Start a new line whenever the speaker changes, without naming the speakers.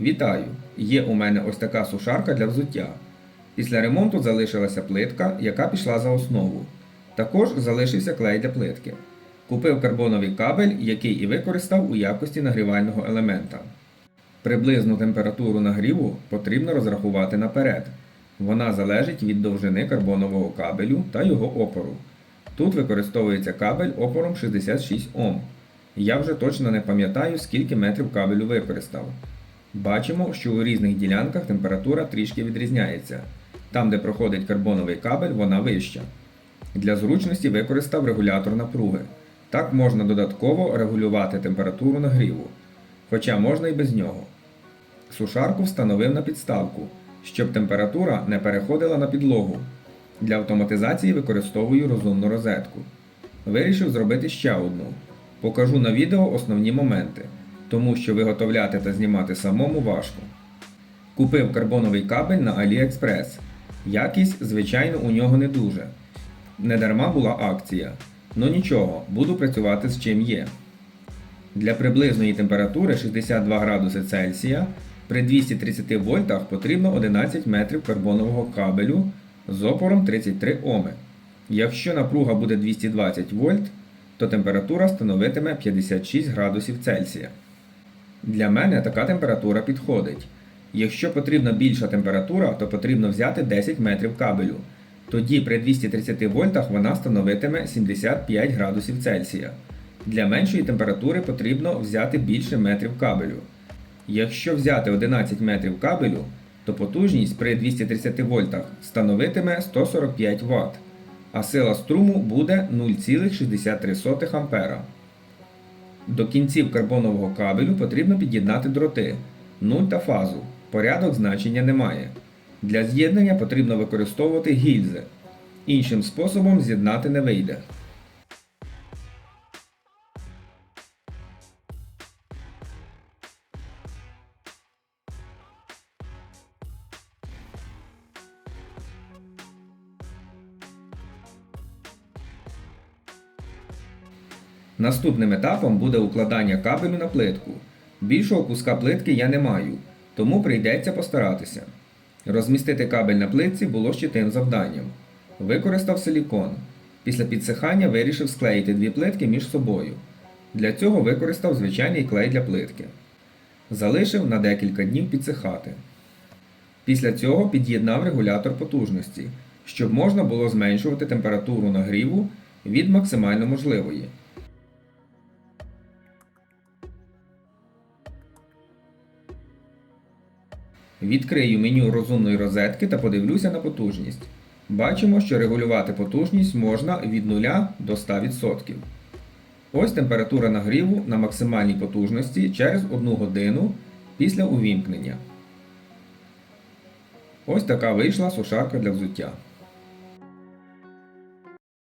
Вітаю! Є у мене ось така сушарка для взуття. Після ремонту залишилася плитка, яка пішла за основу. Також залишився клей для плитки. Купив карбоновий кабель, який і використав у якості нагрівального елемента. Приблизну температуру нагріву потрібно розрахувати наперед. Вона залежить від довжини карбонового кабелю та його опору. Тут використовується кабель опором 66 Ом. Я вже точно не пам'ятаю, скільки метрів кабелю використав. Бачимо, що у різних ділянках температура трішки відрізняється. Там, де проходить карбоновий кабель, вона вища. Для зручності використав регулятор напруги. Так можна додатково регулювати температуру нагріву, хоча можна і без нього. Сушарку встановив на підставку, щоб температура не переходила на підлогу. Для автоматизації використовую розумну розетку. Вирішив зробити ще одну. Покажу на відео основні моменти, тому що виготовляти та знімати самому важко. Купив карбоновий кабель на AliExpress. Якість, звичайно, у нього не дуже. Недарма була акція. Ну нічого, буду працювати з чим є. Для приблизної температури 62 градуси Цельсія при 230 вольтах потрібно 11 метрів карбонового кабелю з опором 33 Оми. Якщо напруга буде 220 вольт, то температура становитиме 56 градусів Цельсія. Для мене така температура підходить. Якщо потрібна більша температура, то потрібно взяти 10 метрів кабелю. Тоді при 230 вольтах вона становитиме 75 градусів Цельсія. Для меншої температури потрібно взяти більше метрів кабелю. Якщо взяти 11 метрів кабелю, то потужність при 230 вольтах становитиме 145 Вт, а сила струму буде 0,63 А. До кінців карбонового кабелю потрібно під'єднати дроти, нуль та фазу. Порядок значення немає. Для з'єднання потрібно використовувати гільзи. Іншим способом з'єднати не вийде. Наступним етапом буде укладання кабелю на плитку. Більшого куска плитки я не маю, тому прийдеться постаратися. Розмістити кабель на плитці було ще тим завданням. Використав силікон. Після підсихання вирішив склеїти дві плитки між собою. Для цього використав звичайний клей для плитки. Залишив на декілька днів підсихати. Після цього під'єднав регулятор потужності, щоб можна було зменшувати температуру нагріву від максимально можливої. Відкрию меню розумної розетки та подивлюся на потужність. Бачимо, що регулювати потужність можна від 0 до 100%. Ось температура нагріву на максимальній потужності через 1 годину після увімкнення. Ось така вийшла сушарка для взуття.